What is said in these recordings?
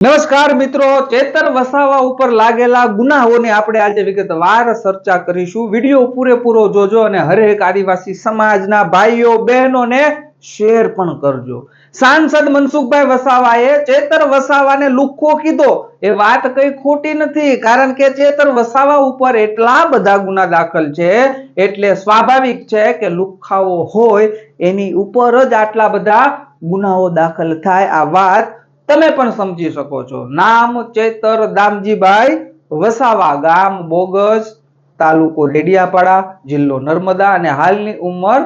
નમસ્કાર મિત્રો, ચેતર વસાવા ઉપર લાગેલા ગુનાઓની આપણે આજે વિગતવાર ચર્ચા કરીશું. વીડિયો પૂરેપૂરો જોજો અને હરેક આદિવાસી સમાજના ભાઈઓ, બહેનોને શેર પણ કરજો. સાંસદ મનસુખભાઈ વસાવાએ ચેતર વસાવાને લુખ્ખો કીધો. એ વાત કઈ ખોટી નથી, કારણ કે ચેતર વસાવા ઉપર એટલા બધા ગુના દાખલ છે, એટલે સ્વાભાવિક છે કે લુખ્ખાઓ હોય, એની ઉપર જ આટલા બધા ગુનાઓ દાખલ થાય. આ વાત તમે પણ સમજી શકો છો. નામ ચેતર દામજીભાઈ વસાવા ગામ બોગજ તાલુકો ડેડિયાપાડા, જિલ્લો નર્મદા અને હાલની ઉંમર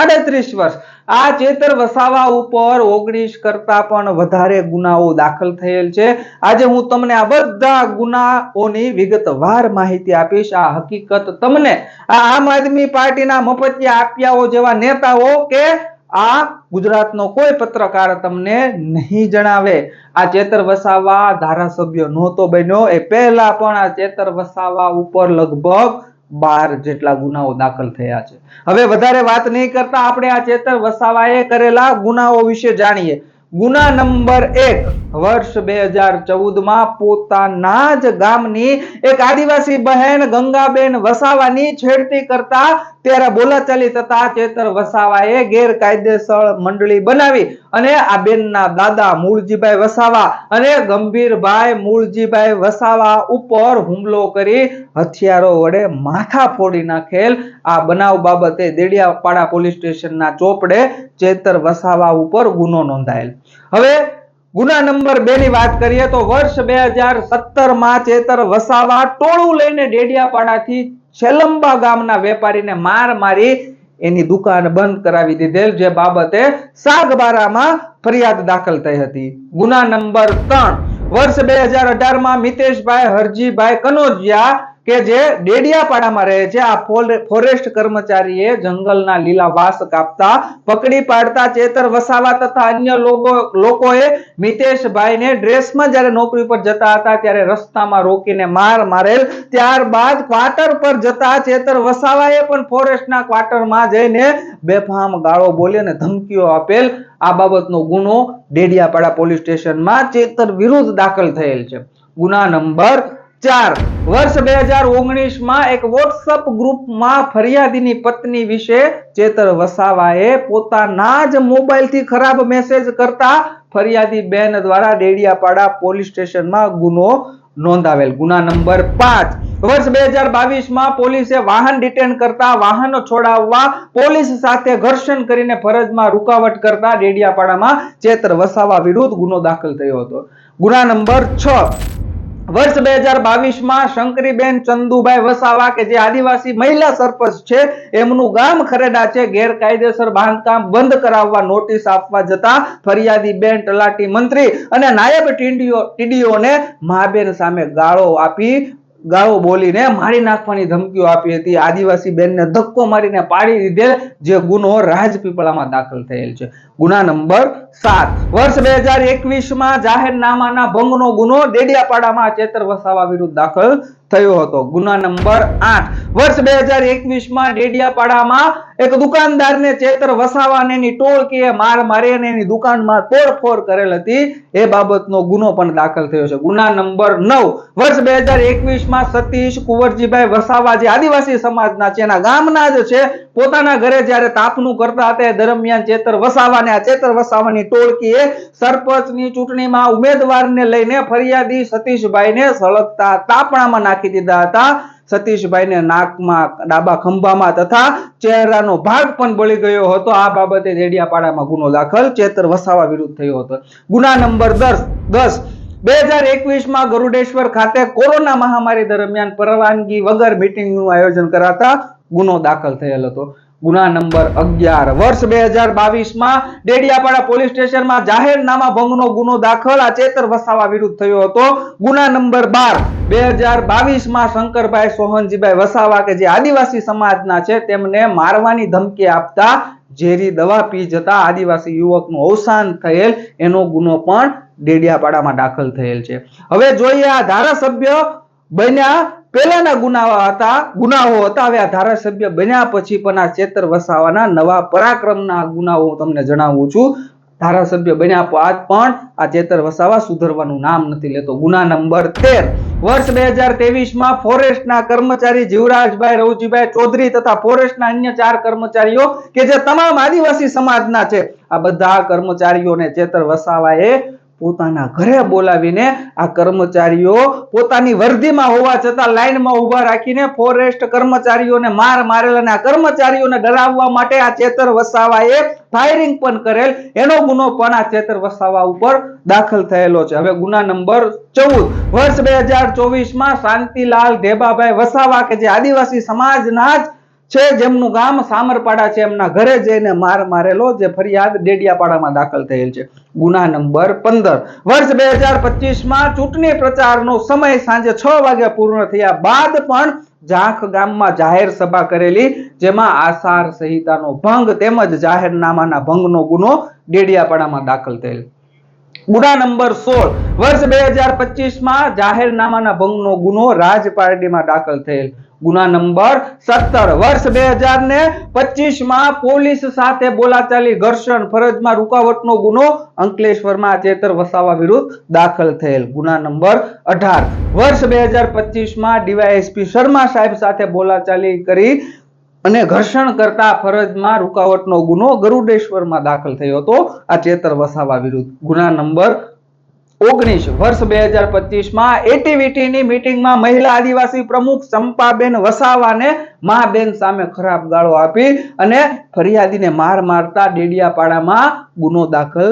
આડત્રીસ વર્ષ. આ ચેતર વસાવા ઉપર ઓગણીસ કરતા પણ વધારે ગુનાઓ દાખલ થયેલ છે. આજે હું તમને આ બધા ગુનાઓની વિગતવાર માહિતી આપીશ. આ હકીકત તમને આ આમ આદમી પાર્ટીના મફતિયા આપ્યાઓ જેવા નેતાઓ કે આ ગુજરાતનો કોઈ પત્રકાર તમને નહીં જણાવે. આ ચેતર વસાવા ધારાસભ્ય નહોતો બન્યો. એ પહેલા પણ આ ચેતર વસાવા ઉપર લગભગ બાર જેટલા ગુનાઓ દાખલ થયા છે. હવે વધારે વાત નહીં કરતા આપણે આ ચેતર વસાવાએ કરેલા ગુનાઓ વિશે જાણીએ. ગુના નંબર એક, વર્ષ બે હજાર ચૌદમાં પોતાના જ ગામની એક આદિવાસી બહેન ગંગાબેન વસાવાની છેડતી કરતા ત્યારે બોલાચાલી થતા ચેતર વસાવાએ ગેરકાયદેસર મંડળી બનાવી અને આ બેનના દાદા મૂળજીભાઈ વસાવા અને ગંભીરભાઈ મૂળજીભાઈ વસાવા ઉપર હુમલો કરી હથિયારો વડે માથા ફોડી નાખેલ આ બનાવ બાબતે દેડિયાપાડા પોલીસ સ્ટેશનના ચોપડે ચેતર વસાવા ઉપર ગુનો નોંધાયેલ. હવે ગુના નંબર બે ની વાત કરીએ તો વર્ષ બે હજાર સત્તરમાં ચેતર વસાવા ટોળું લઈને ડેડિયાપાડાથી છેલંબા ગામના વેપારીને માર મારી એની દુકાન બંધ કરાવી દીધેલ, જે બાબતે સાગબારામાં ફરિયાદ દાખલ થઈ હતી. ગુના નંબર ત્રણ. વર્ષ બે હજાર અઢારમાં મિતેશભાઈ, હરજીભાઈ કનોજિયા કે જે ડેડિયાપાડામાં રહે છે, આ ફોરેસ્ટ કર્મચારીએ જંગલના લીલા વાસ કાપતા, પકડી પાડતા, ચેતર વસાવા તથા અન્ય લોકો, લોકોએ મિતેશભાઈને ડ્રેસમાં જ્યારે નોકરી પર જતા હતા, ત્યારે રસ્તામાં રોકીને માર મારેલ. ત્યારબાદ ક્વાર્ટર પર જતા ચેતર વસાવાએ પણ ફોરેસ્ટના ક્વાર્ટરમાં જઈને બેફામ ગાળો બોલી અને ધમકીઓ આપેલ. આ બાબતનો ગુનો ડેડિયાપાડા પોલીસ સ્ટેશનમાં ચેતર વિરુદ્ધ દાખલ થયેલ છે. ગુના નંબર ચાર. વર્ષ બે હજાર ઓગણીસમાં એક વોટ્સઅપ ગ્રુપમાં ફરિયાદીની પત્ની વિશે ચેતર વસાવાએ પોતાના જ મોબાઈલથી ખરાબ મેસેજ કરતા ફરિયાદી બેન દ્વારા ડેડિયાપાડા પોલીસ સ્ટેશનમાં ગુનો નોંધાવેલ. ગુના નંબર પાંચ. વર્ષ બે હજાર બાવીસમાં પોલીસે વાહન ડિટેન કરતા વાહનો છોડાવવા પોલીસ સાથે ઘર્ષણ કરીને ફરજમાં રૂકાવટ કરતા ડેડિયાપાડામાં ચેતર વસાવા વિરુદ્ધ ગુનો દાખલ થયો હતો. ગુના નંબર છ. વર્ષ બે હજાર બાવીસમાં શંકરીબેન ચંદુભાઈ વસાવા કે જે આદિવાસી મહિલા સરપંચ છે, એમનું ગામ ખરેડા છે, ગેરકાયદેસર બાંધકામ બંધ કરાવવા નોટિસ આપવા જતા ફરિયાદી બેન તલાટી મંત્રી અને નાયબ ટીડીઓ ટીડીઓને મહાબેન સામે ગાળો આપી ગાળો બોલીને મારી નાખવાની ધમકીઓ આપી હતી. આદિવાસી બેનને ધક્કો મારીને પાડી દીધેલ જે ગુનો રાજપીપળામાં દાખલ થયેલ છે. ગુના નંબર સાત. વર્ષ બે હજાર એકવીસમાં જાહેરનામાના ભંગનો ગુનો ડેડિયાપાડામાં ચેતર વસાવા વિરુદ્ધ દાખલ થયો હતો. ગુના નંબર આઠ. વર્ષ બે હજાર એકવીસમાં ડેડિયાપાડામાં એક દુકાનદારને ચેતર વસાવા એની ટોળકીએ માર મારી અને એની દુકાનમાં તોડફોડ કરેલ હતી. એ બાબતનો ગુનો પણ દાખલ થયો છે. ગુના નંબર નવ. વર્ષ બે હજાર એકવીસમાં સતીશ કુંવરજીભાઈ વસાવા જે આદિવાસી સમાજના છે, એના ગામના જ છે પોતાના ઘરે જ્યારે તાપનું કરતા હતા દરમિયાન ચેતર વસાવા અને આ ચેતર વસાવાની ટોળકીએ સરપંચની ચૂંટણીમાં ઉમેદવારને લઈને ફરિયાદી સતીશભાઈને સળગતા તાપણામાં નાખી દીધા હતા. સતીશભાઈને નાકમાં ડાબા ખંભામાં તથા ચહેરાનો ભાગ પણ બળી ગયો હતો. આ બાબતે જેડિયાપાડામાં ગુનો દાખલ, ચેતર વસાવા વિરુદ્ધ થયો હતો. ગુના નંબર દસ દસ. બે હજાર એકવીસમાં ગરુડેશ્વર ખાતે કોરોના મહામારી દરમિયાન પરવાનગી વગર મિટિંગનું આયોજન કરાતા ગુનો દાખલ થયેલ હતો. ગુના નંબર અગિયાર. વર્ષ બે હજાર બાવીસમાં ડેડિયાપાડા પોલીસ સ્ટેશનમાં જાહેરનામા ભંગનો ગુનો દાખલ. આ ચેતર વસાવા વિરુદ્ધ થયો હતો. ગુના નંબર બાર. બે હજાર બાવીસમાં શંકરભાઈ સોહનજીભાઈ વસાવા કે જે આદિવાસી સમાજના છે, તેમને મારવાની ધમકી આપતા ઝેરી દવા પી જતા આદિવાસી યુવકનું અવસાન થયેલ. એનો ગુનો પણ ડેડિયાપાડામાં દાખલ થયેલ છે. હવે જોઈએ આ ધારાસભ્ય બન્યા પહેલાના ગુનાઓ હતા ગુનાઓ હતા, હવે આ ધારાસભ્ય બન્યા પછી પણ આ ચેતર વસાવાના નવા પરાક્રમના ગુનાઓ હું તમને જણાવું છું. ધારાસભ્ય બન્યા બાદ પણ આ ચેતર વસાવા સુધરવાનું નામ નથી લેતો. ગુના નંબર તેર. વર્ષ બે હજારમાં ફોરેસ્ટના કર્મચારી જીવરાજભાઈ રવજીભાઈ ચૌધરી તથા ફોરેસ્ટના અન્ય ચાર કર્મચારીઓ કે જે તમામ આદિવાસી સમાજના છે, આ બધા કર્મચારીઓને ચેતર વસાવાએ પોતાના ઘરે બોલાવીને આ કર્મચારીઓ પોતાની વર્દીમાં હોવા છતાં લાઈનમાં ઊભા રાખીને ફોરેસ્ટ કર્મચારીઓને માર મારેલ અને આ કર્મચારીઓને ડરાવવા માટે આ ચેતર વસાવાએ ફાયરિંગ પણ કરેલ. એનો ગુનો પણ આ ચેતર વસાવા ઉપર દાખલ થયેલો છે. હવે ગુના નંબર ચૌદ. વર્ષ બે હજાર ચોવીસમાં શાંતિલાલ ઢેબાભાઈ વસાવા કે જે આદિવાસી સમાજના જ છે, જેમનું ગામ સામરપાડા છે, એમના ઘરે જઈને માર મારેલો જે ફરિયાદ ડેડિયાપાડામાં દાખલ થયેલ છે. ગુના નંબર પંદર. વર્ષ બે હજાર પચીસમાં ચૂંટણી પ્રચારનો સમય સાંજે છ વાગ્યા પૂર્ણ થયા બાદ પણ જાખ ગામમાં જાહેર સભા કરેલી, જેમાં આસાર સંહિતાનો ભંગ તેમજ જાહેરનામાના ભંગનો ગુનો ડેડિયાપાડામાં દાખલ થયેલ. ગુના નંબર સોળ. વર્ષ બે હજાર પચીસમાં જાહેરનામાના ભંગનો ગુનો રાજપારડીમાં દાખલ થયેલ. ગુના નંબર સત્તર. વર્ષ બે હજાર ને પચીસમાં પોલીસ સાથે બોલાચાલી ઘર્ષણ ફરજમાં રૂકાવટનો ગુનો અંકલેશ્વરમાં ચેતર વસાવા વિરુદ્ધ દાખલ થયેલ. ગુના નંબર અઢાર. વર્ષ બે હજાર પચીસમાં ડીવાયએસપી શર્મા સાહેબ સાથે બોલાચાલી કરી અને ઘર્ષણ કરતા ફરજમાં રૂકાવટનો ગુનો ગરુડેશ્વરમાં દાખલ થયો હતો. આ ચેતર વસાવા વિરુદ્ધ. ગુના નંબર ઓગણીસ. વર્ષ બે હજાર પચીસમાં એટીવીટીની મિટિંગમાં મહિલા આદિવાસી પ્રમુખ ચંપાબેન વસાવાને મહાબેન સામે ખરાબ ગાળો આપી અને ફરિયાદીને માર મારતા ડેડિયાપાડામાં ગુનો દાખલ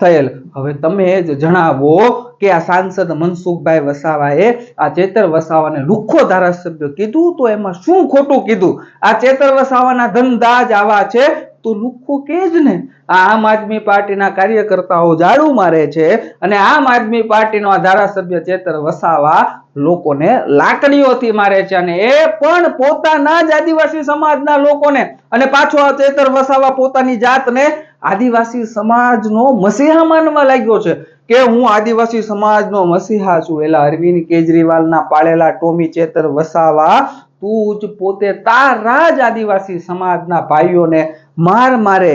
થયેલ. હવે તમે જ જણાવો કે આ સાંસદ મનસુખભાઈ વસાવાએ આ ચેતર વસાવાને લુખ્ખો ધારાસભ્ય કીધું તો એમાં શું ખોટું કીધું? આ ચેતર વસાવાના ધંધા જ આવા છે. તો લુખો કે જ ને? આમ આદમી પાર્ટીના કાર્યકર્તાઓ ઝાડુ મારે છે અને આમ આદમી પાર્ટીનો ધારાસભ્ય ચેતર વસાવા લોકોને લાકડીઓથી મારે છે અને એ પણ પોતાના જ આદિવાસી સમાજના લોકોને અને પાછો આ ચેતર વસાવા પોતાની જાતને આદિવાસી સમાજનો મસીહા માનવા લાગ્યો છે કે હું આદિવાસી સમાજનો મસીહા છું. એલા અરવિંદ કેજરીવાલના પાળેલા ટોમી ચેતર વસાવા તું જ પોતે તારા જ આદિવાસી સમાજના ભાઈઓને માર મારે.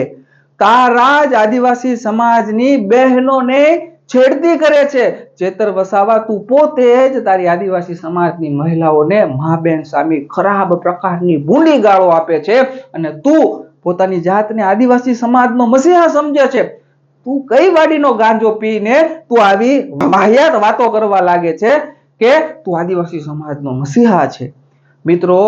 તારા જ આદિવાસી સમાજની બહેનોને છેડતી કરે છે. ચેતર વસાવા, તું પોતે જ તારી આદિવાસી સમાજની મહિલાઓને મા બેન સામે ખરાબ પ્રકારની ભૂંડી ગાળો આપે છે અને તું પોતાની જાતને આદિવાસી સમાજનો મસીહા સમજે છે. તું કઈ વાડીનો ગાંજો પીને તું આવી વાહિયાત વાતો કરવા લાગે છે કે તું આદિવાસી સમાજનો મસીહા છે. મિત્રો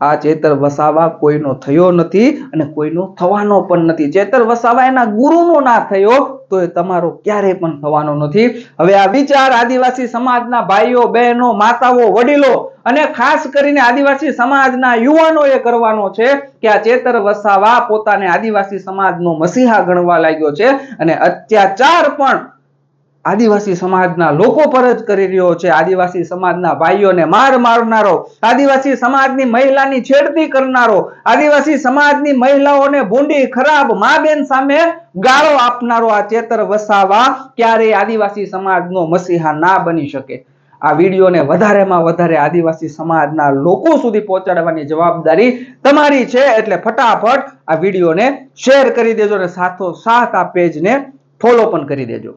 આ ચેતર વસાવા કોઈનો થયો નથી અને કોઈનો થવાનો પણ નથી. ચેતર વસાવા એના ગુરુનો ના થયો તો એ તમારો ક્યારે પણ થવાનો નથી. હવે આ વિચાર આદિવાસી સમાજના ભાઈઓ, બહેનો, માતાઓ, વડીલો અને ખાસ કરીને આદિવાસી સમાજના યુવાનોએ કરવાનો છે કે આ ચેતર વસાવા પોતાને આદિવાસી સમાજનો મસીહા ગણવા લાગ્યો છે અને અત્યાચાર પણ આદિવાસી સમાજના લોકો પર જ કરી રહ્યો છે. આદિવાસી સમાજના ભાઈઓને માર મારનારો, આદિવાસી સમાજની મહિલાની છેડતી કરનારો, આદિવાસી સમાજની મહિલાઓને ભૂંડી, ખરાબ, મા બેન સામે ગાળો આપનારો આ ચેતર વસાવા ક્યારેય આદિવાસી સમાજનો મસીહા ના બની શકે. આ વિડીયોને વધારેમાં વધારે આદિવાસી સમાજના લોકો સુધી પહોંચાડવાની જવાબદારી તમારી છે. એટલે ફટાફટ આ વિડીયોને શેર કરી દેજો અને સાથો સાથ આ પેજને ફોલો પણ કરી દેજો.